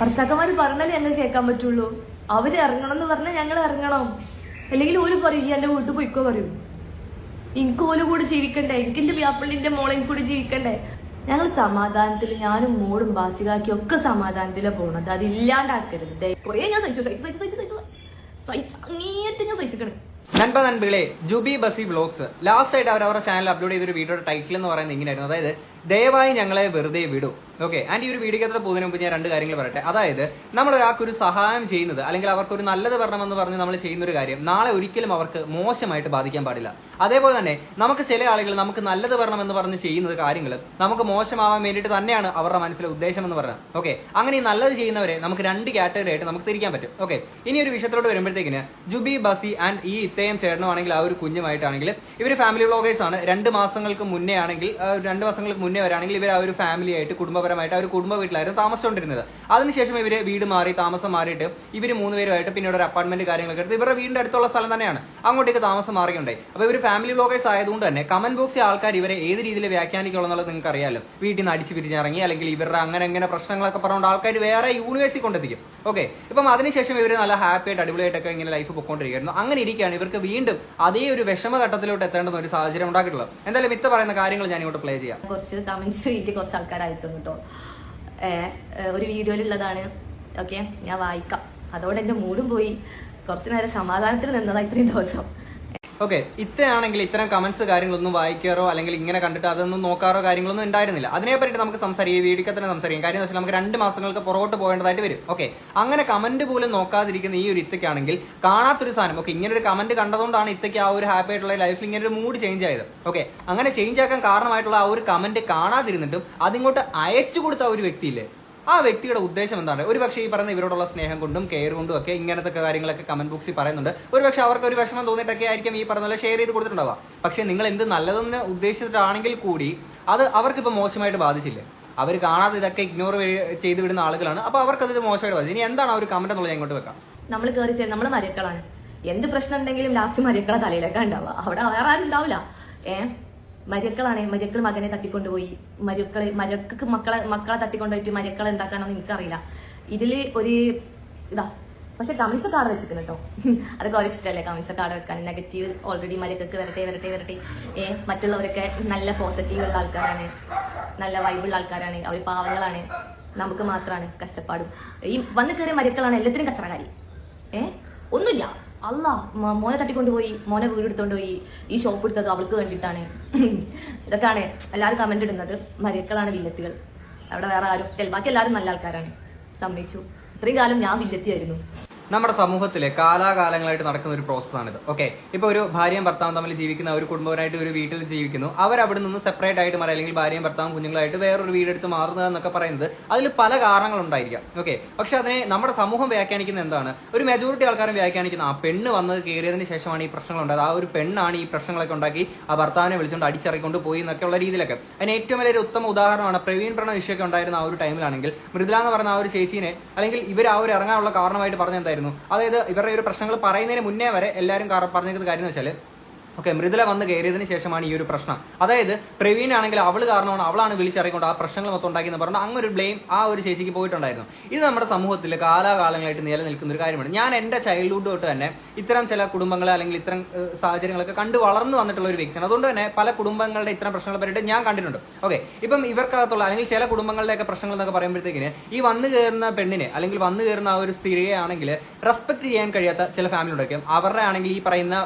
ഭർത്താക്കന്മാര് പറഞ്ഞാലേ ഞങ്ങൾ കേൾക്കാൻ പറ്റുള്ളൂ. അവർ ഇറങ്ങണം എന്ന് പറഞ്ഞാൽ ഞങ്ങൾ ഇറങ്ങണം. അല്ലെങ്കിൽ ഓര് പറയും "ഇയ്യ് എന്റെ വീട്ടിൽ പോയിക്കോ പറയും. എനിക്ക് ഓൽ കൂടെ ജീവിക്കണ്ടേ? എനിക്ക് എന്റെ വ്യാപ്പിളിന്റെ മോളെയും കൂടി ജീവിക്കണ്ടേ? ഞങ്ങൾ സമാധാനത്തിൽ ഞാനും മോളും ബാസികാക്കി ഒക്കെ സമാധാനത്തിലാ പോണത്. അത് ഇല്ലാണ്ടാക്കരുത്. കുറേ ഞാൻ സഹിച്ചു. സഹിച്ചു സഹിച്ചു ഞാൻ നൻപ നൻപികളെ ജുബി ബസി വ്ലോഗ്സ് ലാസ്റ്റ് ആയിട്ട് അവർ അവരുടെ ചാനൽ അപ്ലോഡ് ചെയ്ത ഒരു വീഡിയോയുടെ ടൈറ്റിൽ എന്ന് പറയുന്നത് ഇങ്ങനെയായിരുന്നു. അതായത് ദയവായി ഞങ്ങളെ വെറുതെ വിടൂ. ഓക്കെ ആൻഡ് ഈ ഒരു വീഡിയോക്കകത്ത് പോകുന്നതിന് മുമ്പ് ഞാൻ രണ്ട് കാര്യങ്ങൾ പറയട്ടെ. അതായത് നമ്മൾ ഒരാൾക്ക് ഒരു സഹായം ചെയ്യുന്നത് അല്ലെങ്കിൽ അവർക്ക് ഒരു നല്ലത് വരണമെന്ന് പറഞ്ഞ് നമ്മൾ ചെയ്യുന്ന ഒരു കാര്യം നാളെ ഒരിക്കലും അവർക്ക് മോശമായിട്ട് ബാധിക്കാൻ പാടില്ല. അതേപോലെ തന്നെ നമുക്ക് ചില ആളുകൾ നമുക്ക് നല്ലത് വരണമെന്ന് പറഞ്ഞ് ചെയ്യുന്നത് കാര്യങ്ങൾ നമുക്ക് മോശമാവാൻ വേണ്ടിയിട്ട് തന്നെയാണ് അവരുടെ മനസ്സിലെ ഉദ്ദേശം എന്ന് പറയുന്നത്. ഓക്കെ അങ്ങനെ ഈ നല്ലത് ചെയ്യുന്നവരെ നമുക്ക് രണ്ട് കാറ്റഗറി ആയിട്ട് നമുക്ക് തിരിക്കാൻ പറ്റും. ഓക്കെ ഇനി ഒരു വിഷയത്തിലോട്ട് വരുമ്പോഴത്തേക്കിന് ജുബി ബസി ആൻഡ് ഈ ഇത്തയും ചേട്ടനുമാണെങ്കിൽ ആ ഒരു കുഞ്ഞുമായിട്ടാണെങ്കിൽ ഇവർ ഫാമിലി വ്ളോഗേഴ്സ് ആണ്. രണ്ട് മാസങ്ങൾക്ക് മുന്നേ ആണെങ്കിൽ രണ്ട് മാസങ്ങൾക്ക് മുന്നേ വരാണെങ്കിൽ ഇവർ ആ ഒരു ഫാമിലി ആയിട്ട് കുടുംബപരമായിട്ട് ആ ഒരു കുടുംബ വീട്ടിലായിരുന്നു താമസിച്ചുകൊണ്ടിരുന്നത്. അതിനുശേഷം ഇവർ വീട് മാറി താമസം മാറിയിട്ട് ഇവർ മൂന്നുപേരുമായിട്ട് പിന്നീട് ഒരു അപ്പാർട്ട്മെന്റ് കാര്യങ്ങളൊക്കെ എടുത്ത് ഇവരുടെ വീടിന്റെ അടുത്തുള്ള സ്ഥലം തന്നെയാണ്. അങ്ങോട്ടേക്ക് താമസം മാറിയുണ്ടായി അപ്പോൾ ഇവർ ഫാമിലി ബ്ലോഗേഴ്സ് ആയതുകൊണ്ട് തന്നെ കമന്റ് ബോക്സിൽ ആൾക്കാർ ഇവരെ ഏത് രീതിയിൽ വ്യാഖ്യാനിക്കുള്ളൂ എന്നുള്ളത് നിങ്ങൾക്ക് അറിയാലോ വീട്ടിൽ നിന്ന് അടിച്ചു പിരിഞ്ഞിറങ്ങി അല്ലെങ്കിൽ ഇവരുടെ അങ്ങനെ അങ്ങനെ പ്രശ്നങ്ങളൊക്കെ പറഞ്ഞുകൊണ്ട് ആൾക്കാർ വേറെ യൂണിവേഴ്സിൽ കൊണ്ടെത്തിക്കും. ഓക്കെ ഇപ്പം അതിനുശേഷം ഇവർ നല്ല ഹാപ്പി ആയിട്ട് അടിപൊളിയായിട്ടൊക്കെ ഇങ്ങനെ ലൈഫ് പൊക്കോണ്ടിരിക്കുന്നു അങ്ങനെ ഇരിക്കുകയാണ് ഇവർക്ക് വീണ്ടും അതേ ഒരു വിഷമഘട്ടത്തിലോട്ട് എത്തേണ്ടുന്ന ഒരു സാഹചര്യം ഉണ്ടാക്കിയിട്ടുള്ളത്. എന്തായാലും മിത്ത പറയുന്ന കാര്യങ്ങൾ ഞാൻ ഇങ്ങോട്ട് പ്ലേ ചെയ്യാം. കുറച്ച് കമന്റ്സ് വീട്ടിൽ കുറച്ച് ആൾക്കാർ അയച്ചു കേട്ടോ ഒരു വീഡിയോയിലുള്ളതാണ്. ഓക്കെ ഞാൻ വായിക്കാം. അതോടെ എന്റെ മൂടും പോയി. കുറച്ചു നേരം സമാധാനത്തിൽ നിന്നതാണ് ഇത്രയും ദിവസം. ഓക്കെ ഇത്രയാണെങ്കിൽ ഇത്തരം കമന്റ്സ് കാര്യങ്ങളൊന്നും വായിക്കാറോ അല്ലെങ്കിൽ ഇങ്ങനെ കണ്ടിട്ട് അതൊന്നും നോക്കാറോ കാര്യങ്ങളൊന്നും ഉണ്ടായിരുന്നില്ല. അതിനെ പറ്റി നമുക്ക് സംസാരിക്കാം ഈ വീഡിയോക്ക് തന്നെ സംസാരിക്കാം. കാര്യം വെച്ചാൽ നമുക്ക് രണ്ട് മാസങ്ങൾക്ക് പുറകോട്ട് പോകേണ്ടതായിട്ട് വരും. ഓക്കെ അങ്ങനെ കമന്റ് പോലും നോക്കാതിരിക്കുന്ന ഈ ഒരു ഇത്തയ്ക്കാണെങ്കിൽ കാണാത്തൊരു സാധനം. ഓക്കെ ഇങ്ങനെ ഒരു കമന്റ് കണ്ടതുകൊണ്ടാണ് ഇത്തയ്ക്ക് ആ ഒരു ഹാപ്പി ആയിട്ടുള്ള ലൈഫിൽ ഇങ്ങനെ ഒരു മൂഡ് ചേഞ്ച് ആയത്. ഓക്കെ അങ്ങനെ ചേഞ്ച് ആക്കാൻ കാരണമായിട്ടുള്ള ആ ഒരു കമന്റ് കാണാതിരുന്നിട്ടും അതിങ്ങോട്ട് അയച്ചു കൊടുത്ത ഒരു വ്യക്തിയില്ലേ? ആ വ്യക്തിയുടെ ഉദ്ദേശം എന്താണ്? ഒരു പക്ഷേ ഈ പറയുന്ന ഇവരോടുള്ള സ്നേഹം കൊണ്ടും കെയർ കൊണ്ടും ഒക്കെ ഇങ്ങനത്തെ കാര്യങ്ങളൊക്കെ കമന്റ് ബോക്സിൽ പറയുന്നുണ്ട്. ഒരു പക്ഷെ അവർക്ക് ഒരു വിഷമം തോന്നിയിട്ടൊക്കെ ആയിരിക്കും ഈ പറഞ്ഞ പോലെ ഷെയർ ചെയ്ത് കൊടുത്തിട്ടുണ്ടാവുക. പക്ഷേ നിങ്ങൾ എന്ത് നല്ലതെന്ന് ഉദ്ദേശിച്ചിട്ടാണെങ്കിൽ കൂടി അത് അവർക്ക് അവർക്കിപ്പോൾ മോശമായിട്ട് ബാധിച്ചില്ലേ? അവർ കാണാതെ ഇതൊക്കെ ഇഗ്നോർ ചെയ്ത് വിടുന്ന ആളുകളാണ്. അപ്പോൾ അവർക്കത് മോശമായിട്ട് ബാധിച്ചു. ഇനി എന്താണ് അവർ കമന്റ് എന്നുള്ളത് ഞാൻ ഇങ്ങോട്ട് വെക്കാം. നമ്മൾ കയറി നമ്മൾ മരക്കളാണ്. എന്ത് പ്രശ്നം ഉണ്ടെങ്കിലും ലാസ്റ്റ് മരക്കള തലയിലൊക്കെ ഉണ്ടാവുക. അവിടെ വേറെ ആരും ഉണ്ടാവില്ല. ഏ? മരക്കളാണ്. മരുക്കൾ മകനെ തട്ടിക്കൊണ്ടുപോയി. മരുക്കൾ മരക്ക് മക്കളെ മക്കളെ തട്ടിക്കൊണ്ടുപോയിട്ട് മരക്കളെ എന്താക്കാണെന്ന് എനിക്കറിയില്ല. ഇതിൽ ഒരു ഇതാ പക്ഷെ കമിസ കാർഡ് വെച്ചിട്ടില്ല കേട്ടോ. അതൊക്കെ ഒരു ഇഷ്ടമല്ലേ കമിസ കാർഡ് വെക്കാൻ. നെഗറ്റീവ് ഓൾറെഡി മരക്കൊക്കെ വരട്ടെ വരട്ടെ വരട്ടെ. ഏ മറ്റുള്ളവരൊക്കെ നല്ല പോസിറ്റീവ് ഉള്ള ആൾക്കാരാണ്. നല്ല വൈബുള്ള ആൾക്കാരാണ്. അവർ പാവങ്ങളാണ്. നമുക്ക് മാത്രമാണ് കഷ്ടപ്പാടും. ഈ വന്നു കയറിയ മരക്കളാണ് എല്ലാത്തിനും കച്ചറകാരി ഏ ഒന്നുമില്ല. അല്ല മോനെ തട്ടിക്കൊണ്ടുപോയി മോനെ വീട് എടുത്തോണ്ട് പോയി ഈ ഷോപ്പ് എടുത്തത് അവൾക്ക് വേണ്ടിയിട്ടാണ്. ഇതൊക്കെയാണ് എല്ലാവരും കമന്റ് ഇടുന്നത്. മരക്കളാണ് വില്ലത്തികൾ. അവിടെ വേറെ ആരും ബാക്കി എല്ലാവരും നല്ല ആൾക്കാരാണ്. സമ്മതിച്ചു. ഇത്രയും കാലം ഞാൻ വില്ലത്തിയായിരുന്നു. നമ്മുടെ സമൂഹത്തിലെ കാലാകാലങ്ങളായിട്ട് നടക്കുന്ന ഒരു പ്രോസസ്സാണിത് ഓക്കെ ഇപ്പൊ ഒരു ഭാര്യയും ഭർത്താവും തമ്മിൽ ജീവിക്കുന്ന ഒരു കുടുംബപരമായിട്ട് ഒരു വീട്ടിൽ ജീവിക്കുന്നു. അവർ അവിടെ നിന്ന് സെപ്പറേറ്റ് ആയിട്ട് മാറി അല്ലെങ്കിൽ ഭാര്യയും ഭർത്താവും കുഞ്ഞുങ്ങളായിട്ട് വേറൊരു വീടെടുത്ത് മാറുന്നത് എന്നൊക്കെ പറയുന്നത് അതിൽ പല കാരണങ്ങളുണ്ടായിരിക്കാം ഓക്കെ പക്ഷെ അതിനെ നമ്മുടെ സമൂഹം വ്യാഖ്യാനിക്കുന്ന എന്താണ്? ഒരു മെജോറിറ്റി ആൾക്കാരും വ്യാഖ്യാനിക്കുന്ന ആ പെണ്ണ് വന്നത് കയറിയതിന് ശേഷമാണ് ഈ പ്രശ്നങ്ങൾ ഉണ്ടായത് ആ ഒരു പെണ്ണാണ് ഈ പ്രശ്നങ്ങളൊക്കെ ഉണ്ടാക്കി ആ ഭർത്താവിനെ വിളിച്ചുകൊണ്ട് അടിച്ചിറക്കൊണ്ട് പോയി എന്നൊക്കെയുള്ള രീതിയിലൊക്കെ. അതിന് ഏറ്റവും വലിയൊരു ഉത്തമ ഉദാഹരണമാണ് പ്രവീൺ പ്രണവ് ഉണ്ടായിരുന്ന ആ ഒരു ടൈമിലാണെങ്കിൽ മൃദുല എന്ന് പറഞ്ഞ ആ ഒരു ചേച്ചീനെ അല്ലെങ്കിൽ ഇവർ ആ ഒരു ഇറങ്ങാനുള്ള കാരണമായിട്ട് പറഞ്ഞ എന്തായിരുന്നു അതായത് ഇവരുടെ ഒരു പ്രശ്നങ്ങൾ പറയുന്നതിന് മുന്നേ വരെ എല്ലാവരും പറഞ്ഞിരുന്ന കാര്യം എന്ന് വെച്ചാൽ ഓക്കെ മൃദുല വന്ന് കയറിയതിന് ശേഷമാണ് ഈ ഒരു പ്രശ്നം. അതായത് പ്രവീൺ ആണെങ്കിൽ അവൾ കാരണമാണ് അവളാണ് വിളിച്ചറിയിക്കൊണ്ട് ആ പ്രശ്നങ്ങൾ മൊത്തം ഉണ്ടാക്കിയെന്ന് പറഞ്ഞാൽ അങ്ങനെ ഒരു ബ്ലെയിം ആ ഒരു ചേച്ചിക്ക് പോയിട്ടുണ്ടായിരുന്നു. ഇത് നമ്മുടെ സമൂഹത്തിൽ കാലാകാലങ്ങളായിട്ട് നിലനിൽക്കുന്ന ഒരു കാര്യമാണ്. ഞാൻ എന്റെ ചൈൽഡ്ഹുഡ് തൊട്ട് തന്നെ ഇത്തരം ചില കുടുംബങ്ങളെ അല്ലെങ്കിൽ ഇത്തരം സാഹചര്യങ്ങളൊക്കെ കണ്ടു വളർന്നു വന്നിട്ടുള്ള ഒരു വ്യക്തിയാണ്. അതുകൊണ്ട് തന്നെ പല കുടുംബങ്ങളുടെ ഇത്തരം പ്രശ്നങ്ങളെ പറ്റിയിട്ട് ഞാൻ കണ്ടിട്ടുണ്ട്. ഓക്കെ ഇപ്പം ഇവർക്കകത്തുള്ള അല്ലെങ്കിൽ ചില കുടുംബങ്ങളുടെയൊക്കെ പ്രശ്നങ്ങൾ എന്നൊക്കെ പറയുമ്പോഴത്തേക്കിന് ഈ വന്നു കയറുന്ന പെണ്ണിനെ അല്ലെങ്കിൽ വന്നു കയറുന്ന ആ ഒരു സ്ത്രീയെ ആണെങ്കിൽ റെസ്പെക്ട് ചെയ്യാൻ കഴിയാത്ത ചില ഫാമിലി ഉണ്ടായിരിക്കും അവരുടെ ആണെങ്കിൽ ഈ പറയുന്ന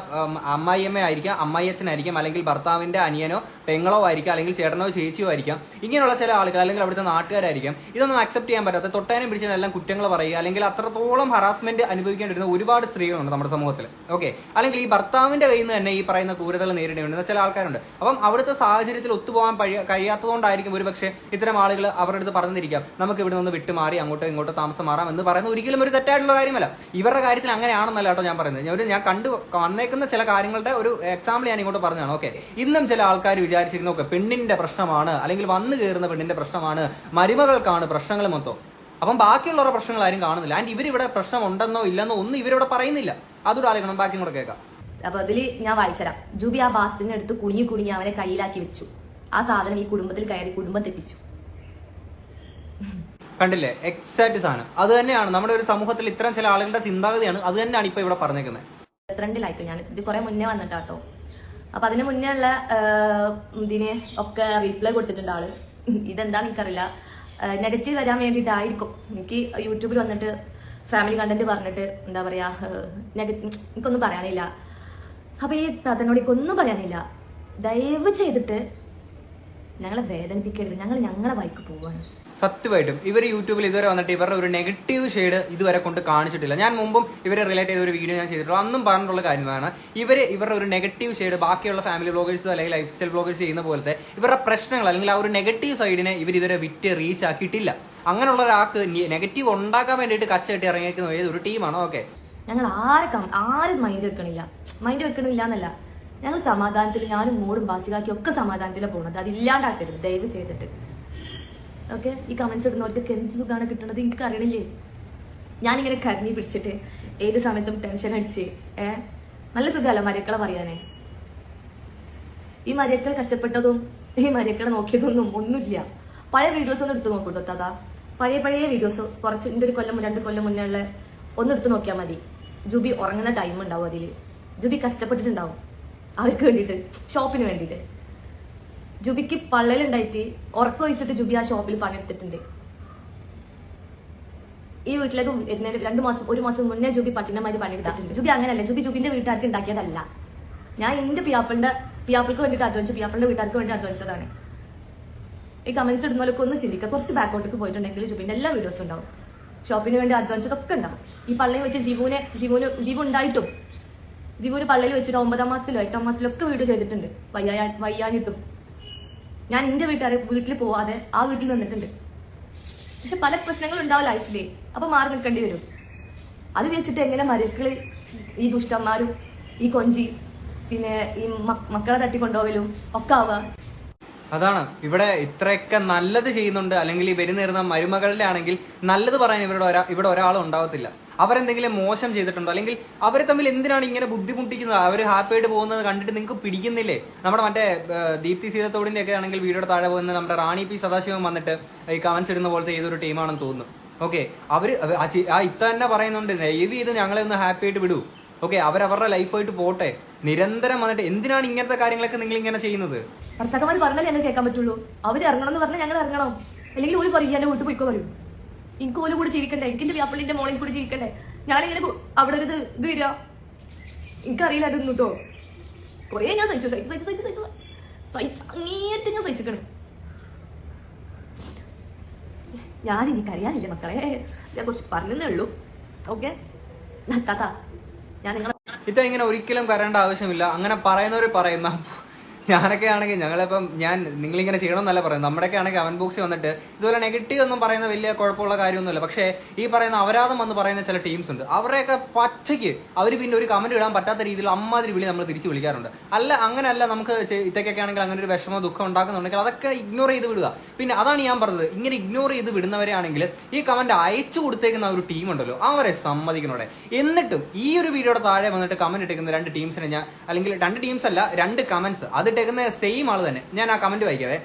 അമ്മായിയമ്മ ആയിരിക്കാം അമ്മായിയച്ഛനായിരിക്കും അല്ലെങ്കിൽ ഭർത്താവിന്റെ അനിയനോ പെങ്ങളോ ആയിരിക്കാം അല്ലെങ്കിൽ ചേട്ടനോ ചേച്ചിയോ ആയിരിക്കാം. ഇങ്ങനെയുള്ള ചില ആളുകൾ അല്ലെങ്കിൽ അവിടുത്തെ നാട്ടുകാരായിരിക്കും. ഇതൊന്നും അക്സെപ്റ്റ് ചെയ്യാൻ പറ്റാത്ത തൊട്ടാനും പിടിച്ചാൽ എല്ലാം കുറ്റങ്ങൾ പറയുക അല്ലെങ്കിൽ അത്രത്തോളം ഹറാസ്മെന്റ് അനുഭവിക്കേണ്ടിരുന്ന ഒരുപാട് സ്ത്രീകളുണ്ട് നമ്മുടെ സമൂഹത്തിൽ ഓക്കെ അല്ലെങ്കിൽ ഈ ഭർത്താവിന്റെ കയ്യിൽ നിന്ന് തന്നെ ഈ പറയുന്ന ക്രൂരതകൾ നേരിടേണ്ടി വരുന്ന ചില ആൾക്കാരുണ്ട്. അപ്പം അവിടുത്തെ സാഹചര്യത്തിൽ ഒത്തുപോകാൻ കഴിയ- കഴിയാത്തതുകൊണ്ടായിരിക്കും ഒരുപക്ഷെ ഇത്തരം ആളുകൾ അവരുടെ അടുത്ത് പറഞ്ഞിരിക്കാം നമുക്ക് ഇവിടെ നിന്ന് വിട്ടുമാറി അങ്ങോട്ടോ ഇങ്ങോട്ടോ താമസം മാറാം എന്ന് പറയുന്നത് ഒരിക്കലും ഒരു തെറ്റായിട്ടുള്ള കാര്യമല്ല. ഇവരുടെ കാര്യത്തിൽ അങ്ങനെയാണെന്നല്ല കേട്ടോ ഞാൻ പറയുന്നത്. ഞാൻ ഞാൻ കണ്ടു വന്നേക്കുന്ന ചില കാര്യങ്ങളുടെ ഒരു എക്സാമ്പിൾ ഞാൻ ഇങ്ങോട്ട് പറഞ്ഞതാണ്. ഓക്കെ ഇന്നും ചില ആൾക്കാർ വിചാരിച്ചിരുന്നു ഓക്കെ പെണ്ണിന്റെ പ്രശ്നമാണ് അല്ലെങ്കിൽ വന്നു കയറുന്ന പെണ്ണിന്റെ പ്രശ്നമാണ് മരുമകൾക്കാണ് പ്രശ്നങ്ങൾ മൊത്തം. അപ്പം ബാക്കിയുള്ളവരുടെ പ്രശ്നങ്ങൾ ആരും കാണുന്നില്ല. ആൻഡ് ഇവരിവിടെ പ്രശ്നം ഉണ്ടെന്നോ ഇല്ലെന്നോ ഒന്നും ഇവരിവിടെ പറയുന്നില്ല. അതുകൂടെ ആലോചിക്കണം ബാക്കി കൂടെ കേൾക്കാം. അപ്പൊ അതിൽ ഞാൻ വായിച്ചരാം. ജൂബി ആ ബാസിന്റെ എടുത്ത് കുഞ്ഞി കുഞ്ഞി അവനെ കയ്യിലാക്കി വെച്ചു. ആ സാധനം ഈ കുടുംബത്തിൽ കയറി കുടുംബം തെറ്റിച്ചു. കണ്ടില്ലേ? എക്സാക്ട് സാധനം. അത് തന്നെയാണ്. നമ്മുടെ ഒരു സമൂഹത്തിൽ ഇത്തരം ചില ആളുകളുടെ ചിന്താഗതിയാണ്. അത് തന്നെയാണ് ഇപ്പൊ ഇവിടെ പറഞ്ഞേക്കുന്നത്. ഇരുപത്തിരണ്ടിലായിട്ട് ഞാൻ ഇത് കുറെ മുന്നേ വന്നിട്ടാട്ടോ. അപ്പൊ അതിന് മുന്നേ ഉള്ള ഇതിന് ഒക്കെ റീപ്ലൈ കൊടുത്തിട്ടുണ്ട് ആൾ. ഇതെന്താന്ന് എനിക്കറിയില്ല. നെഗറ്റീവ് വരാൻ വേണ്ടിയിട്ടായിരിക്കും. എനിക്ക് യൂട്യൂബിൽ വന്നിട്ട് ഫാമിലി കണ്ടന്റ് പറഞ്ഞിട്ട് എന്താ പറയാ നെഗറ്റീവ് എനിക്കൊന്നും പറയാനില്ല. അപ്പൊ ഈ താത്തനോട് എനിക്കൊന്നും പറയാനില്ല. ദയവ് ചെയ്തിട്ട് ഞങ്ങളെ വേദനിപ്പിക്കരുത്. ഞങ്ങൾ ഞങ്ങളെ ബൈക്ക് പോവാണ്. സത്യമായിട്ടും ഇവർ യൂട്യൂബിൽ ഇതുവരെ വന്നിട്ട് ഇവരുടെ ഒരു നെഗറ്റീവ് ഷെയ്ഡ് ഇതുവരെ കൊണ്ട് കാണിച്ചിട്ടില്ല. ഞാൻ മുമ്പും ഇവരെ റിലേറ്റ് ചെയ്ത ഒരു വീഡിയോ ഞാൻ ചെയ്തിട്ടുള്ളൂ. അന്നും പറഞ്ഞിട്ടുള്ള കാര്യമാണ് ഇവർ ഇവരുടെ ഒരു നെഗറ്റീവ് ഷെയ്ഡ് ബാക്കിയുള്ള ഫാമിലി ബ്ലോഗേഴ്സ് അല്ലെങ്കിൽ ലൈഫ് സ്റ്റൈൽ ബ്ലോഗേഴ്സ് ചെയ്യുന്ന പോലത്തെ ഇവരുടെ പ്രശ്നങ്ങൾ അല്ലെങ്കിൽ ആ ഒരു നെഗറ്റീവ് സൈഡിനെ ഇവർ ഇതുവരെ വിറ്റ് റീച്ച് ആക്കിയിട്ടില്ല. അങ്ങനെയുള്ള ഒരാൾക്ക് നെഗറ്റീവ് ഉണ്ടാക്കാൻ വേണ്ടിയിട്ട് കച്ചകെട്ടി ഇറങ്ങിയിരിക്കുന്ന ഒരു ടീമാണ് ഓക്കെ ഞങ്ങൾ ആരെ കം- ആരും മൈൻഡ് വെക്കണില്ല. മൈൻഡ് വെക്കണില്ല എന്നല്ല. ഞങ്ങൾ സമാധാനത്തിൽ ഞാനും മൂടും ബാസികാക്കി ഒക്കെ സമാധാനത്തിലാണ് പോകുന്നത് അതില്ലാണ്ടാക്കരുത് ദയവ് ചെയ്തിട്ട്. ഓക്കെ ഈ കമന്റ്സ് ഇടുന്നവർക്ക് എന്ത് സുഖമാണ് കിട്ടുന്നത്? എനിക്ക് അറിയണില്ലേ? ഞാനിങ്ങനെ കരഞ്ഞി പിടിച്ചിട്ട് ഏത് സമയത്തും ടെൻഷൻ അടിച്ച് ഏ? നല്ല സുഖമല്ല മരക്കളെ പറയാനേ? ഈ മരക്കൾ കഷ്ടപ്പെട്ടതും ഈ മരക്കളെ നോക്കിയതൊന്നും ഒന്നുമില്ല. പഴയ വീഡിയോസ് ഒന്ന് എടുത്ത് നോക്കൂട്ടോ താതാ. പഴയ പഴയ വീഡിയോസ് കുറച്ച് എന്റെ ഒരു കൊല്ലം രണ്ട് കൊല്ലം മുന്നേ ഉള്ള ഒന്ന് എടുത്തു നോക്കിയാൽ മതി. ജുബി ഉറങ്ങുന്ന ടൈം ഉണ്ടാവും അതിൽ ജുബി കഷ്ടപ്പെട്ടിട്ടുണ്ടാവും. അവർക്ക് വേണ്ടിയിട്ട് ഷോപ്പിന് വേണ്ടിയിട്ട്. ജുബിക്ക് പള്ളലുണ്ടായിട്ട് ഉറക്കം ഒഴിച്ചിട്ട് ജുബി ആ ഷോപ്പിൽ പണിയെടുത്തിട്ടുണ്ട്. ഈ വീട്ടിലേക്ക് വരുന്നതിന് രണ്ടു മാസം ഒരു മാസം മുന്നേ ജുബി പട്ടിനമാര് പണിയെടുത്തിട്ടുണ്ട്. ജുബി അങ്ങനെയല്ല ജുബി ജുബിന്റെ വീട്ടുകാർക്ക് ഉണ്ടാക്കിയതല്ല. ഞാൻ എന്റെ പിയാപ്പിളിന്റെ പിയാപ്പിൾക്ക് വേണ്ടിയിട്ട് അധ്വാനിച്ചു പിയാപ്പിളിന്റെ വീട്ടുകാർക്ക് വേണ്ടി അധ്വാനിച്ചതാണ്. ഈ കമന്റ്സ് ഇടുന്നവരൊക്കെ ഒന്ന് ചിന്തിക്കുക കുറച്ച് ബാക്കോട്ടേക്ക് പോയിട്ടുണ്ടെങ്കിൽ ജുബിന്റെ എല്ലാ വീഡിയോസും ഉണ്ടാവും. ഷോപ്പിന് വേണ്ടി അധ്വാനിച്ചതൊക്കെ ഉണ്ടാവും. ഈ പള്ളിയിൽ വെച്ച് ജീവനെ ജീവുവിന് ജീവ ഉണ്ടായിട്ടും ജീവുവിന് പള്ളിയിൽ വെച്ചിട്ട് ഒമ്പതാം മാസത്തിലോ എട്ടാം മാസത്തിലോ ഒക്കെ വീഡിയോ ചെയ്തിട്ടുണ്ട്. വയ്യാ വയ്യാഞ്ഞിട്ടും. ഞാൻ എന്റെ വീട്ടുകാരെ വീട്ടിൽ പോവാതെ ആ വീട്ടിൽ നിന്നിട്ടുണ്ട്. പക്ഷെ പല പ്രശ്നങ്ങളും ഉണ്ടാവും ലൈഫിൽ അപ്പൊ മാറി നിൽക്കേണ്ടി വരും. അത് വെച്ചിട്ട് എങ്ങനെ മരുക്കൾ ഈ ദുഷ്ടന്മാരും ഈ കൊഞ്ചി പിന്നെ ഈ മക്കളെ തട്ടിക്കൊണ്ടുപോകലും ഒക്കെ ആവുക. അതാണ്. ഇവിടെ ഇത്രയൊക്കെ നല്ലത് ചെയ്യുന്നുണ്ട്. അല്ലെങ്കിൽ ഈ വരുന്ന മരുമകളിലാണെങ്കിൽ നല്ലത് പറയാൻ ഇവരുടെ ഇവിടെ ഒരാളും ഉണ്ടാവത്തില്ല. അവരെന്തെങ്കിലും മോശം ചെയ്തിട്ടുണ്ടോ? അല്ലെങ്കിൽ അവർ തമ്മിൽ എന്തിനാണ് ഇങ്ങനെ ബുദ്ധിമുട്ടിക്കുന്നത്? അവർ ഹാപ്പി ആയിട്ട് പോകുന്നത് കണ്ടിട്ട് നിങ്ങൾക്ക് പിടിക്കുന്നില്ലേ? നമ്മുടെ മറ്റേ ദീപ്തി സീതത്തോടിന്റെ ഒക്കെ ആണെങ്കിൽ വീഡിയോയുടെ താഴെ പോകുന്ന നമ്മുടെ റാണി പി സദാശിവം വന്നിട്ട് ഈ കമന്റ്സ് ഇടുന്ന പോലത്തെ ഏതൊരു ടീമാണെന്ന് തോന്നുന്നു. ഓക്കെ അവർ ആ ഇത്ത തന്നെ പറയുന്നുണ്ട് ദയവ് ചെയ്ത് ഞങ്ങളെ ഒന്ന് ഹാപ്പി ആയിട്ട് വിടൂ. ഓക്കെ അവരവരുടെ ലൈഫായിട്ട് പോട്ടെ. നിരന്തരം വന്നിട്ട് എന്തിനാണ് ഇങ്ങനത്തെ കാര്യങ്ങളൊക്കെ നിങ്ങൾ ഇങ്ങനെ ചെയ്യുന്നത്? ഭർത്താക്കന്മാർ ഞങ്ങൾ കേൾക്കാൻ പറ്റുള്ളൂ. അവർ ഇറങ്ങണം എന്ന് പറഞ്ഞാൽ ഞങ്ങൾ ഇറങ്ങണം. അല്ലെങ്കിൽ ഒരു പറയും എന്റെ വീട്ടിൽ പോയിക്കോ പറയും എനിക്ക് ഓൽ കൂടെ ജീവിക്കണ്ടേ? എനിക്ക് വ്യാപ്പളിന്റെ മോളിൽ കൂടെ ജീവിക്കണ്ടേ? ഞാനിങ്ങനെ അവിടെ ഒരു ഇത് വരിക എനിക്കറിയില്ല അതൊന്നും കേട്ടോ കുറേ ഞാൻ സഹിച്ചു സഹിച്ചു സഹിച്ചു സഹിച്ചു സഹിച്ചു. സഹിച്ചു അങ്ങേറ്റം ഞാൻ സഹിച്ചിക്കണം. ഞാൻ എനിക്കറിയാനില്ല മക്കളെ. ഞാൻ കുറച്ച് പറഞ്ഞതേ ഉള്ളൂ. ഓക്കെ? ഞാൻ നിങ്ങളെ ഇത്ത ഇങ്ങനെ ഒരിക്കലും കരേണ്ട ആവശ്യമില്ല. അങ്ങനെ പറയുന്നവർ പറയുന്ന ഞാനൊക്കെ ആണെങ്കിൽ ഞങ്ങളിപ്പം ഞാൻ നിങ്ങളിങ്ങനെ ചെയ്യണമെന്നല്ല പറയുന്നത്. നമ്മുടെയൊക്കെ ആണെങ്കിൽ കമന്റ് ബോക്സിൽ വന്നിട്ട് ഇതുപോലെ നെഗറ്റീവ് ഒന്നും പറയുന്ന വലിയ കുഴപ്പമുള്ള കാര്യമൊന്നുമില്ല. പക്ഷേ ഈ പറയുന്ന അപരാധം വന്ന് പറയുന്ന ചില ടീംസ് ഉണ്ട്. അവരെയൊക്കെ പച്ചയ്ക്ക് അവർ പിന്നെ ഒരു കമന്റ് ഇടാൻ പറ്റാത്ത രീതിയിൽ അമ്മാതിരി വിളി നമ്മൾ തിരിച്ചു വിളിക്കാറുണ്ട്. അല്ല അങ്ങനെയല്ല നമുക്ക് ഇതൊക്കെ ആണെങ്കിൽ അങ്ങനെ ഒരു വിഷമോ ദുഃഖം ഉണ്ടാക്കുന്നുണ്ടെങ്കിൽ അതൊക്കെ ഇഗ്നോർ ചെയ്ത് വിടുക. പിന്നെ അതാണ് ഞാൻ പറഞ്ഞത്. ഇങ്ങനെ ഇഗ്നോർ ചെയ്ത് വിടുന്നവരാണെങ്കിൽ ഈ കമന്റ് അയച്ചു കൊടുത്തേക്കുന്ന ഒരു ടീം ഉണ്ടല്ലോ അവരെ സമ്മതിക്കണോടെ. എന്നിട്ടും ഈ ഒരു വീഡിയോയുടെ താഴെ വന്നിട്ട് കമന്റ് ഇട്ടേക്കുന്ന രണ്ട് ടീംസിനെ ഞാൻ അല്ലെങ്കിൽ രണ്ട് ടീംസ് അല്ല രണ്ട് കമന്റ്സ് അതിട്ടേക്കുന്ന സെയിം ആൾ തന്നെ. ഞാൻ ആ കമന്റ് വായിക്കാവേ.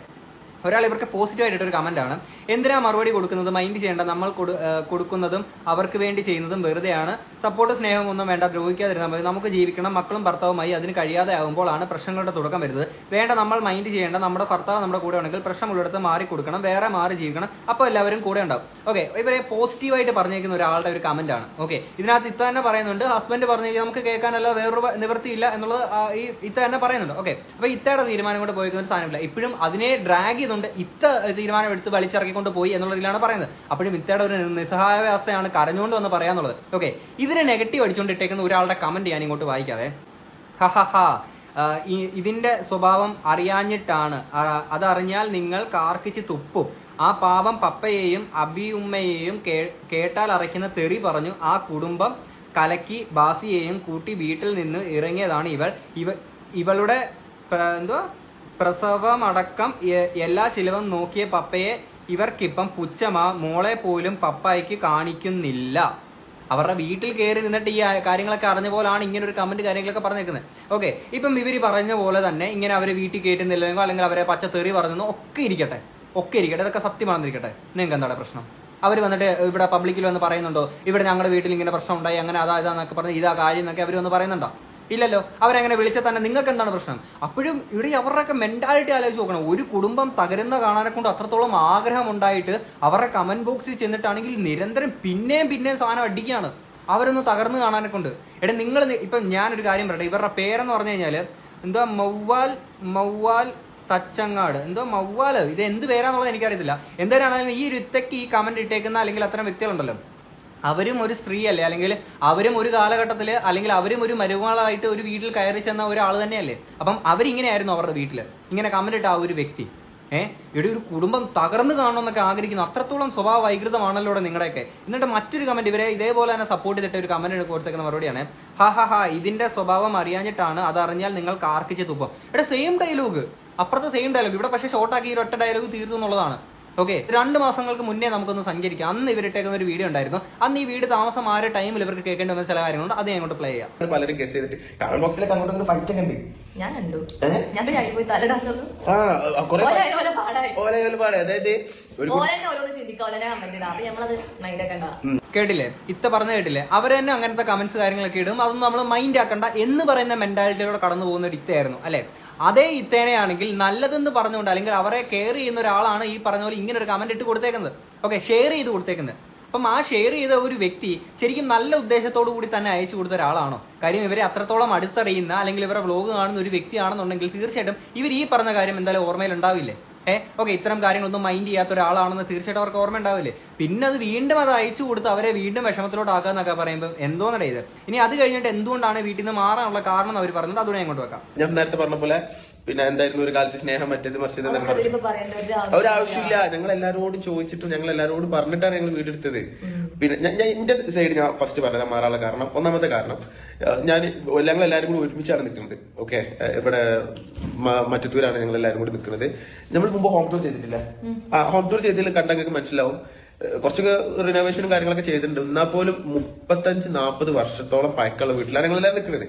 ഒരാൾ ഇവർക്ക് പോസിറ്റീവ് ആയിട്ട് ഒരു കമന്റ് ആണ്. എന്തിനാ മറുപടി കൊടുക്കുന്നത്? മൈൻഡ് ചെയ്യേണ്ട. നമ്മൾ കൊടുക്കുന്നതും അവർക്ക് വേണ്ടി ചെയ്യുന്നതും വെറുതെയാണ്. സപ്പോർട്ട് സ്നേഹം ഒന്നും വേണ്ട. ദ്രോഹിക്കാതിരുന്നാൽ മതി. നമുക്ക് ജീവിക്കണം. മക്കളും ഭർത്താവുമായി അതിന് കഴിയാതെ ആകുമ്പോഴാണ് പ്രശ്നങ്ങളുടെ തുടക്കം വരുന്നത്. വേണ്ട നമ്മൾ മൈൻഡ് ചെയ്യേണ്ട. നമ്മുടെ ഭർത്താവ് നമ്മുടെ കൂടെ ഉണ്ടെങ്കിൽ പ്രശ്നമുള്ളിടത്ത് മാറി കൊടുക്കണം. വേറെ മാറി ജീവിക്കണം. അപ്പോൾ എല്ലാവരും കൂടെ ഉണ്ടാവും. ഓക്കെ ഇവരെ പോസിറ്റീവായിട്ട് പറഞ്ഞേക്കുന്ന ഒരാളുടെ ഒരു കമന്റ് ആണ്. ഓക്കെ ഇതിനകത്ത് ഇത്ത തന്നെ പറയുന്നുണ്ട്. ഹസ്ബൻഡ് പറഞ്ഞു നമുക്ക് കേൾക്കാനല്ല വേറൊരു നിവൃത്തിയില്ല എന്നുള്ളത് ഈ ഇത്ത തന്നെ പറയുന്നുണ്ട്. ഓക്കെ അപ്പൊ ഇത്തയുടെ തീരുമാനം കൊണ്ട് പോയിരിക്കുന്ന ഒരു സാധനമില്ല. ഇപ്പോഴും അതിനെ ഡ്രാഗ് ചെയ്തുകൊണ്ട് ഇത്ത തീരുമാനം എടുത്ത് വലിച്ചിറക്കിക്കൊണ്ട് പോയി എന്നുള്ളതിലാണ് പറയുന്നത്. അപ്പോഴും ഇത്തയുടെ ഒരു നിസ്സഹായാവസ്ഥയാണ് കരഞ്ഞുകൊണ്ട് വന്ന് പറയാന്നുള്ളത് ഓക്കെ ഇതിന് നെഗറ്റീവ് അടിച്ചുകൊണ്ട് ഇട്ടേക്കുന്ന ഒരാളുടെ കമന്റ് ഞാൻ ഇങ്ങോട്ട് വായിക്കാതെ ഹഹഹ ഇതിന്റെ സ്വഭാവം അറിയാഞ്ഞിട്ടാണ്. അതറിഞ്ഞാൽ നിങ്ങൾ കാർക്കിച്ച് തുപ്പും. ആ പാവം പപ്പയെയും അബിയുമ്മയെയും കേട്ടാൽ അറയ്ക്കുന്ന തെറി പറഞ്ഞു ആ കുടുംബം കലക്കി ബാസിയെയും കൂട്ടി വീട്ടിൽ നിന്ന് ഇറങ്ങിയതാണ് ഇവൾ. ഇവ ഇവളുടെ എന്തോ പ്രസവമടക്കം എല്ലാ ചിലവും നോക്കിയ പപ്പയെ ഇവർക്കിപ്പം പുച്ഛമാ മോളെ പോലും പപ്പായ്ക്ക് കാണിക്കുന്നില്ല. അവരുടെ വീട്ടിൽ കയറി നിന്നിട്ട് ഈ കാര്യങ്ങളൊക്കെ അറിഞ്ഞ പോലാണ് ഇങ്ങനെ ഒരു കമന്റ് കാര്യങ്ങളൊക്കെ പറഞ്ഞേക്കുന്നത് ഓക്കെ ഇപ്പം ഇവർ പറഞ്ഞ പോലെ തന്നെ ഇങ്ങനെ അവർ വീട്ടിൽ കയറ്റുന്നില്ലെന്നോ അല്ലെങ്കിൽ അവരെ പച്ച തെറി പറഞ്ഞെന്നോ ഒക്കെ ഇരിക്കട്ടെ. ഒക്കെ ഇരിക്കട്ടെ. ഇതൊക്കെ സത്യമാണെന്നിരിക്കട്ടെ നിങ്ങൾക്ക് എന്താണ് പ്രശ്നം? അവർ വന്നിട്ട് ഇവിടെ പബ്ലിക്കിൽ വന്ന് പറയുന്നുണ്ടോ? ഇവിടെ ഞങ്ങളുടെ വീട്ടിൽ ഇങ്ങനെ പ്രശ്നം ഉണ്ടായി അങ്ങനെ അതാ ഇതാന്നൊക്കെ പറഞ്ഞ് ഇതാ കാര്യം എന്നൊക്കെ അവർ വന്ന് പറയുന്നുണ്ടോ? ഇല്ലല്ലോ. അവരങ്ങനെ വിളിച്ചാൽ തന്നെ നിങ്ങൾക്ക് എന്താണ് പ്രശ്നം? അപ്പോഴും ഇവിടെ അവരുടെയൊക്കെ മെന്റാലിറ്റി ആലോചിച്ച് നോക്കണം. ഒരു കുടുംബം തകരുന്ന കാണാനെ കൊണ്ട് അത്രത്തോളം ആഗ്രഹം ഉണ്ടായിട്ട് അവരുടെ കമന്റ് ബോക്സിൽ ചെന്നിട്ടാണെങ്കിൽ നിരന്തരം പിന്നെയും പിന്നെയും സാധനം അടിക്കുകയാണ്. അവരൊന്ന് തകർന്നു കാണാനെ കൊണ്ട്. എടാ നിങ്ങൾ ഇപ്പൊ ഞാനൊരു കാര്യം പറയട്ടെ. ഇവരുടെ പേരെന്ന് പറഞ്ഞു കഴിഞ്ഞാൽ എന്തോ മൗവാൽ മൗവാൽ തച്ചങ്ങാട്. എന്തോ മൗവാൽ ഇത് എന്ത് പേരാന്നുള്ളത് എനിക്കറിയത്തില്ല. എന്തായാലും ഈ ഒരു ഈ കമന്റ് ഇട്ടേക്കുന്ന അല്ലെങ്കിൽ അത്തരം വ്യക്തികളുണ്ടല്ലോ. അവരും ഒരു സ്ത്രീയല്ലേ? അല്ലെങ്കിൽ അവരും ഒരു കാലഘട്ടത്തിൽ അല്ലെങ്കിൽ അവരും ഒരു മരുമകളായിട്ട് ഒരു വീട്ടിൽ കയറി ചെന്ന ഒരാൾ തന്നെയല്ലേ? അപ്പം അവരിങ്ങനെയായിരുന്നു അവരുടെ വീട്ടിൽ ഇങ്ങനെ കമന്റ് ഇട്ട ആ ഒരു വ്യക്തി. ഏഹ് ഇവിടെ ഒരു കുടുംബം തകർന്നു കാണണമെന്നൊക്കെ ആഗ്രഹിക്കുന്നു. അത്രത്തോളം സ്വഭാവ വൈകൃതമാണല്ലോ നിങ്ങളുടെയൊക്കെ. എന്നിട്ട് മറ്റൊരു കമന്റ് ഇവരെ ഇതേപോലെ തന്നെ സപ്പോർട്ട് ചെയ്തിട്ട് ഒരു കമന്റ് കൊടുത്തേക്കുന്ന മറുപടിയാണ്. ഹാ ഹാ ഹാ ഇതിന്റെ സ്വഭാവം അറിയാഞ്ഞിട്ടാണ് അതറിഞ്ഞാൽ അറിഞ്ഞാൽ നിങ്ങൾ കാർക്കിച്ച് തുപ്പം ഇവിടെ സെയിം ഡയലോഗ് അപ്പുറത്തെ സെയിം ഡയലോഗ് ഇവിടെ പക്ഷേ ഷോർട്ടാക്കി ഒറ്റ ഡയലോഗ് തീർത്തു എന്നുള്ളതാണ് ഓക്കെ രണ്ട് മാസങ്ങൾക്ക് മുന്നേ നമുക്കൊന്ന് സഞ്ചരിക്കാം. അന്ന് ഇവരിട്ടേക്കുന്ന ഒരു വീഡിയോ ഉണ്ടായിരുന്നു. അന്ന് ഈ വീട് താമസം മാറിയ ടൈമിൽ ഇവർക്ക് കേൾക്കേണ്ടി വന്ന ചില കാര്യങ്ങളുണ്ട്. അത് ഞങ്ങോട്ട് പ്ലേ ചെയ്യാം. പലരും കേസ് ചെയ്തിട്ട് കമന്റ് ബോക്സിലൊക്കെ അങ്ങോട്ട് ഫൈറ്റ് ഞാൻ കണ്ടു. ഞാൻ പോയി തലയിടാത്തത് ആ കുറെ ഓല ഓല പാടായി. ഓല ഒരുപാട് അതായത് കേട്ടില്ലേ? ഇത്ത പറഞ്ഞ കേട്ടില്ലേ? അവർ തന്നെ അങ്ങനത്തെ കമന്റ്സ് കാര്യങ്ങളൊക്കെ ഇടും. അതൊന്നും നമ്മൾ മൈൻഡ് ആക്കണ്ട എന്ന് പറയുന്ന മെന്റാലിറ്റിയിലൂടെ കടന്നു പോകുന്ന ഒരു ഇത്തയായിരുന്നു. അല്ലെ? അതേ ഇത്തേനെയാണെങ്കിൽ നല്ലതെന്ന് പറഞ്ഞുകൊണ്ട് അല്ലെങ്കിൽ അവരെ കെയർ ചെയ്യുന്ന ഒരാളാണ് ഈ പറഞ്ഞ പോലെ ഇങ്ങനെ ഒരു കമന്റ് ഇട്ട് കൊടുത്തേക്കുന്നത്. ഓക്കെ ഷെയർ ചെയ്ത് കൊടുത്തേക്കുന്നത്. അപ്പം ആ ഷെയർ ചെയ്ത ഒരു വ്യക്തി ശരിക്കും നല്ല ഉദ്ദേശത്തോടു കൂടി തന്നെ അയച്ചു കൊടുത്ത ഒരാളാണോ? കാര്യം ഇവരെ അത്രത്തോളം അടുത്തറിയുന്ന അല്ലെങ്കിൽ ഇവരെ വ്ലോഗ് കാണുന്ന ഒരു വ്യക്തിയാണെന്നുണ്ടെങ്കിൽ തീർച്ചയായിട്ടും ഇവർ ഈ പറഞ്ഞ കാര്യം എന്തായാലും ഓർമ്മയിൽ ഉണ്ടാവില്ലേ? ഏഹ് ഓക്കെ ഇത്തരം കാര്യങ്ങളൊന്നും മൈൻഡ് ചെയ്യാത്ത ഒരാളാണെന്ന് തീർച്ചയായിട്ടും അവർക്ക് ഓർമ്മ ഉണ്ടാവില്ലേ പിന്നെ അത് വീണ്ടും അത് അയച്ചു കൊടുത്ത് അവരെ വീണ്ടും വിഷമത്തിലോട്ട് ആക്കാന്നൊക്കെ പറയുമ്പോൾ എന്തോന്നടേ ഇത്? ഇനി അത് കഴിഞ്ഞിട്ട് എന്തുകൊണ്ടാണ് വീട്ടിൽ നിന്ന് മാറാനുള്ള കാരണം അവർ പറഞ്ഞത്? അതുകൂടെ ഞാൻ ഇങ്ങോട്ട് വെക്കാം. ഞാൻ നേരത്തെ പറഞ്ഞ പോലെ പിന്നെ എന്തായിരുന്നു ഒരു കാലത്ത് സ്നേഹം മറ്റേത് മറിച്ചത് ഒരാവശ്യമില്ല. ഞങ്ങൾ എല്ലാരോടും ചോദിച്ചിട്ടും ഞങ്ങൾ എല്ലാരോടും പറഞ്ഞിട്ടാണ് ഞങ്ങൾ വീടെടുത്തത്. പിന്നെ ഞാൻ എന്റെ സൈഡ് ഞാൻ ഫസ്റ്റ് പറഞ്ഞുതരാം മാറാനുള്ള കാരണം. ഒന്നാമത്തെ കാരണം ഞാൻ ഞങ്ങൾ എല്ലാവരും കൂടി ഒരുമിച്ചാണ് നിൽക്കുന്നത്. ഓക്കെ ഇവിടെ മറ്റത്തൂരാണ് ഞങ്ങൾ എല്ലാവരും കൂടി നിൽക്കുന്നത്. നമ്മൾ മുമ്പ് ഹോം ടൂർ ചെയ്തിട്ടില്ല? ആ ഹോം ടൂർ ചെയ്തതിൽ കണ്ടെങ്കിൽ മനസ്സിലാവും. കുറച്ചൊക്കെ റിനോവേഷനും കാര്യങ്ങളൊക്കെ ചെയ്തിട്ടുണ്ട്. എന്നാൽ പോലും മുപ്പത്തഞ്ച് നാൽപ്പത് വർഷത്തോളം പഴക്കമുള്ള വീട്ടിലാണ് ഞങ്ങൾ എല്ലാവരും നിൽക്കുന്നത്.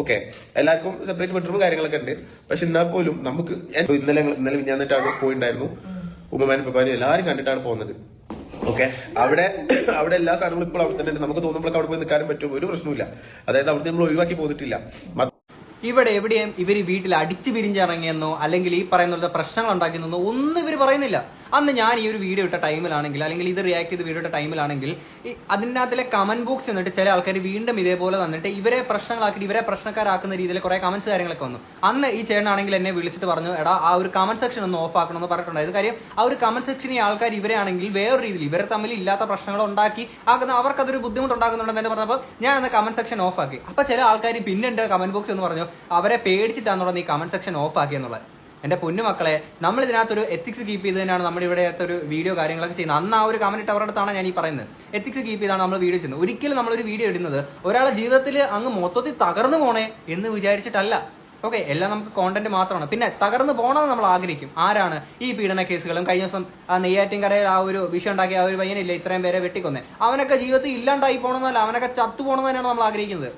ഓക്കെ എല്ലാവർക്കും സെപ്പറേറ്റ് ബെഡ്റൂം കാര്യങ്ങളൊക്കെ ഉണ്ട്. പക്ഷെ എന്നാൽ പോലും നമുക്ക് ഇന്നലെ ഇന്നലെ അവിടെ പോയിണ്ടായിരുന്നു. ഉമ്മമാനും പപ്പാനും എല്ലാവരും കണ്ടിട്ടാണ് പോകുന്നത്. ഓക്കെ അവിടെ അവിടെ എല്ലാ സാധനങ്ങളും ഇപ്പോൾ അവിടെ തന്നെ നമുക്ക് തോന്നുമ്പോഴൊക്കെ അവിടെ പോയി നിൽക്കാനും പറ്റും. ഒരു പ്രശ്നമില്ല അതായത് അവിടെ നമ്മൾ ഒഴിവാക്കി പോന്നിട്ടില്ല. ഇവിടെ എവിടെയും ഇവർ വീട്ടിൽ അടിച്ചു പിരിഞ്ഞിറങ്ങിയെന്നോ അല്ലെങ്കിൽ ഈ പറയുന്ന പ്രശ്നങ്ങൾ ഉണ്ടാക്കിയെന്നോ ഒന്നും ഇവർ പറയുന്നില്ല. അന്ന് ഞാൻ ഈ ഒരു വീഡിയോ ഇട്ട ടൈമിലാണെങ്കിൽ അല്ലെങ്കിൽ ഇത് റിയാക്ട് ചെയ്ത് വീഡിയോ ഇട്ട ടൈമിലാണെങ്കിൽ അതിന്റെ അതിനകത്തിലെ കമന്റ് ബോക്സ് എന്നിട്ട് ചില ആൾക്കാർ വീണ്ടും ഇതേപോലെ വന്നിട്ട് ഇവരെ പ്രശ്നങ്ങളാക്കിയിട്ട് ഇവരെ പ്രശ്നക്കാരാക്കുന്ന രീതിയിൽ കുറെ കമന്റ്സ് കാര്യങ്ങളൊക്കെ വന്നു. അന്ന് ഈ ചേട്ടനാണെങ്കിൽ എന്നെ വിളിച്ചിട്ട് പറഞ്ഞു എടാ ആ ഒരു കമന്റ് സെക്ഷൻ ഒന്ന് ഓഫ് ആക്കണമെന്ന് പറഞ്ഞിട്ടുണ്ടായത് കാര്യം ആ ഒരു കമന്റ് സെക്ഷനിൽ ആൾക്കാർ ഇവരെയാണെങ്കിൽ വേറെ രീതിയിൽ ഇവരെ തമ്മിൽ ഇല്ലാത്ത പ്രശ്നങ്ങൾ ഉണ്ടാക്കി ആക്കുന്ന അവർക്ക് അതൊരു എന്നെ പറഞ്ഞപ്പോൾ ഞാൻ അന്ന് കമന്റ് സെക്ഷൻ ഓഫ് ആക്കി. അപ്പൊ ചില ആൾക്കാർ പിന്നെ എന്റെ കമന്റ് ബോക്സ് എന്ന് പറഞ്ഞു അവരെ പേടിച്ചിട്ടാണെന്നുള്ളത് ഈ കമന്റ് സെക്ഷൻ ഓഫ് ആക്കി എന്നുള്ളത് എന്റെ പൊന്നു മക്കളെ നമ്മൾ ഇതിനകത്തൊരു എത്തിക്സ് കീപ്പ് ചെയ്തതിനാണ് നമ്മുടെ ഇവിടെ ഒരു വീഡിയോ കാര്യങ്ങളൊക്കെ ചെയ്യുന്നത്. അന്ന് ആ ഒരു കമന്റ് ഇട്ടവരുടെ അടുത്താണ് ഞാൻ ഈ പറയുന്നത്. എത്തിക്സ് കീപ്പ് ചെയ്താണ് നമ്മൾ വീഡിയോ ചെയ്യുന്നത്. ഒരിക്കലും നമ്മളൊരു വീഡിയോ ഇടുന്നത് ഒരാളെ ജീവിതത്തിൽ അങ്ങ് മൊത്തത്തിൽ തകർന്നു പോണേ എന്ന് വിചാരിച്ചിട്ടല്ല. ഓക്കെ എല്ലാം നമുക്ക് കോണ്ടന്റ് മാത്രമാണ്. പിന്നെ തകർന്നു പോകണമെന്ന് നമ്മൾ ആഗ്രഹിക്കും. ആരാണ് ഈ പീഡന കേസുകളും കഴിഞ്ഞ ദിവസം ആ നെയ്യാറ്റിൻകരയിൽ ആ ഒരു വിഷയം ഉണ്ടാക്കിയ ആ ഒരു പയ്യനില്ലേ ഇത്രയും പേരെ വെട്ടിക്കൊന്നേ? അവനൊക്കെ ജീവിതത്തിൽ ഇല്ലാണ്ടായി പോകണമെന്നല്ല അവനൊക്കെ ചത്തു പോകണമെന്ന് തന്നെയാണ് നമ്മൾ ആഗ്രഹിക്കുന്നത്.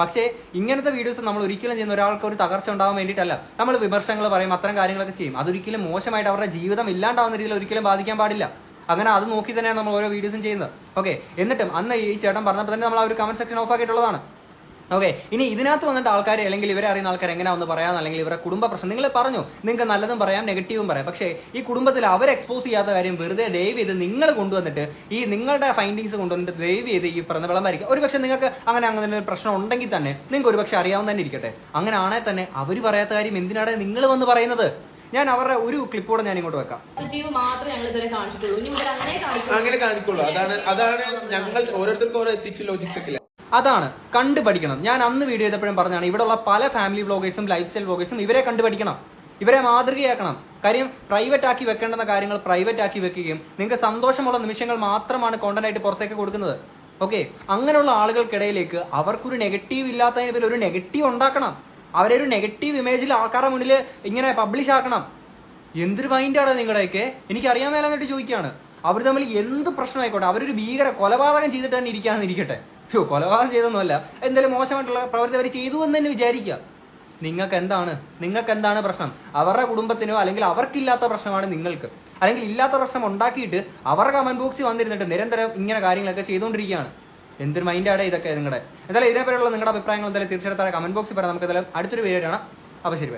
പക്ഷേ ഇങ്ങനത്തെ വീഡിയോസ് നമ്മൾ ഒരിക്കലും ചെയ്യുന്ന ഒരാൾക്ക് ഒരു തകർച്ച ഉണ്ടാവാൻ വേണ്ടിയിട്ടല്ല. നമ്മൾ വിമർശനങ്ങൾ പറയും അത്തരം കാര്യങ്ങളൊക്കെ ചെയ്യും. അതൊരിക്കലും മോശമായിട്ട് അവരുടെ ജീവിതം ഇല്ലാണ്ടാവുന്ന രീതിയിൽ ഒരിക്കലും ബാധിക്കാൻ പാടില്ല. അങ്ങനെ അത് നോക്കി തന്നെയാണ് നമ്മൾ ഓരോ വീഡിയോസും ചെയ്യുന്നത്. ഓക്കെ എന്നിട്ടും അന്ന് ഈ ചേട്ടൻ പറഞ്ഞപ്പോൾ തന്നെ നമ്മൾ ആ ഒരു കമന്റ് സെക്ഷൻ ഓഫ് ആക്കിയിട്ടുള്ളതാണ്. ഓക്കെ ഇനി ഇതിനകത്ത് വന്നിട്ട് ആൾക്കാർ അല്ലെങ്കിൽ ഇവരെ അറിയുന്ന ആൾക്കാർ എങ്ങനെയാണെന്ന് പറയാം അല്ലെങ്കിൽ ഇവരെ കുടുംബ പ്രശ്നം. നിങ്ങൾ പറഞ്ഞു നിങ്ങൾക്ക് നല്ലതും പറയാം നെഗറ്റീവും പറയാം. പക്ഷേ ഈ കുടുംബത്തിൽ അവർ എക്സ്പോസ് ചെയ്യാത്ത കാര്യം വെറുതെ ദയവ് ചെയ്ത് നിങ്ങൾ കൊണ്ടുവന്നിട്ട് ഈ നിങ്ങളുടെ ഫൈൻഡിങ്സ് കൊണ്ടുവന്നിട്ട് ദയവ് ചെയ്ത് ഈ പറഞ്ഞ വിളമ്പായിരിക്കും ഒരു പക്ഷേ നിങ്ങൾക്ക് അങ്ങനെ അങ്ങനെ ഒരു പ്രശ്നം ഉണ്ടെങ്കിൽ തന്നെ നിങ്ങൾക്ക് ഒരു പക്ഷേ അറിയാവുന്ന തന്നെ ഇരിക്കട്ടെ. അങ്ങനെ ആണേ തന്നെ അവർ പറയാത്ത കാര്യം എന്തിനാണ് നിങ്ങൾ വന്ന് പറയുന്നത്? ഞാൻ അവരുടെ ഒരു ക്ലിപ്പ് കൂടെ ഞാൻ ഇങ്ങോട്ട് വെക്കാം. അങ്ങനെ കാണിക്കുള്ളൂ. അതാണ് അതാണ് ഞങ്ങൾ ഓരോരുത്തർക്കും ഓരോ എത്തിച്ച് ഇല്ല? അതാണ് കണ്ടു പഠിക്കണം ഞാൻ അന്ന് വീഡിയോ ചെയ്തപ്പോഴും പറഞ്ഞാണ് ഇവിടെയുള്ള പല ഫാമിലി വ്ളോഗേഴ്സും ലൈഫ് സ്റ്റൈൽ വ്ളോഗേഴ്സും ഇവരെ കണ്ടു പഠിക്കണം ഇവരെ മാതൃകയാക്കണം. കാര്യം പ്രൈവറ്റ് ആക്കി വെക്കേണ്ടുന്ന കാര്യങ്ങൾ പ്രൈവറ്റ് ആക്കി വെക്കുകയും നിങ്ങൾക്ക് സന്തോഷമുള്ള നിമിഷങ്ങൾ മാത്രമാണ് കോണ്ടന്റ് ആയിട്ട് പുറത്തേക്ക് കൊടുക്കുന്നത്. ഓക്കെ അങ്ങനെയുള്ള ആളുകൾക്കിടയിലേക്ക് അവർക്കൊരു നെഗറ്റീവ് ഇല്ലാത്തതിന് പേരിൽ ഒരു നെഗറ്റീവ് ഉണ്ടാക്കണം. അവരെ ഒരു നെഗറ്റീവ് ഇമേജിൽ ആൾക്കാരുടെ മുന്നിൽ ഇങ്ങനെ പബ്ലിഷ് ആക്കണം. എന്തൊരു മൈൻഡാണ് നിങ്ങളുടെയൊക്കെ? എനിക്ക് അറിയാൻ മേലാന്നിട്ട് ചോദിക്കുകയാണ്. അവർ തമ്മിൽ എന്ത് പ്രശ്നമായിക്കോട്ടെ? അവരൊരു ഭീകര കൊലപാതകം ചെയ്തിട്ട് തന്നെ യോ കൊലപാതകം ചെയ്തൊന്നുമല്ല. എന്തായാലും മോശമായിട്ടുള്ള പ്രവൃത്തി അവർ ചെയ്തു എന്ന് തന്നെ വിചാരിക്കുക. നിങ്ങൾക്ക് എന്താണ്? നിങ്ങൾക്ക് എന്താണ് പ്രശ്നം? അവരുടെ കുടുംബത്തിനോ അല്ലെങ്കിൽ അവർക്കില്ലാത്ത പ്രശ്നമാണ് നിങ്ങൾക്ക്. അല്ലെങ്കിൽ ഇല്ലാത്ത പ്രശ്നം ഉണ്ടാക്കിയിട്ട് അവരുടെ കമന്റ് ബോക്സിൽ വന്നിരുന്നിട്ട് നിരന്തരം ഇങ്ങനെ കാര്യങ്ങളൊക്കെ ചെയ്തുകൊണ്ടിരിക്കുകയാണ്. എന്തൊരു മൈൻഡാണ് ഇതൊക്കെ നിങ്ങളുടെ എന്തായാലും ഇതേപോലെയുള്ള നിങ്ങളുടെ അഭിപ്രായങ്ങൾ എന്തായാലും തീർച്ചയായിട്ടും കമന്റ് ബോക്സിൽ പറയാം. നമുക്ക് എന്തായാലും അടുത്തൊരു വീഡിയോ കാണാം. അപ്പൊ ശരി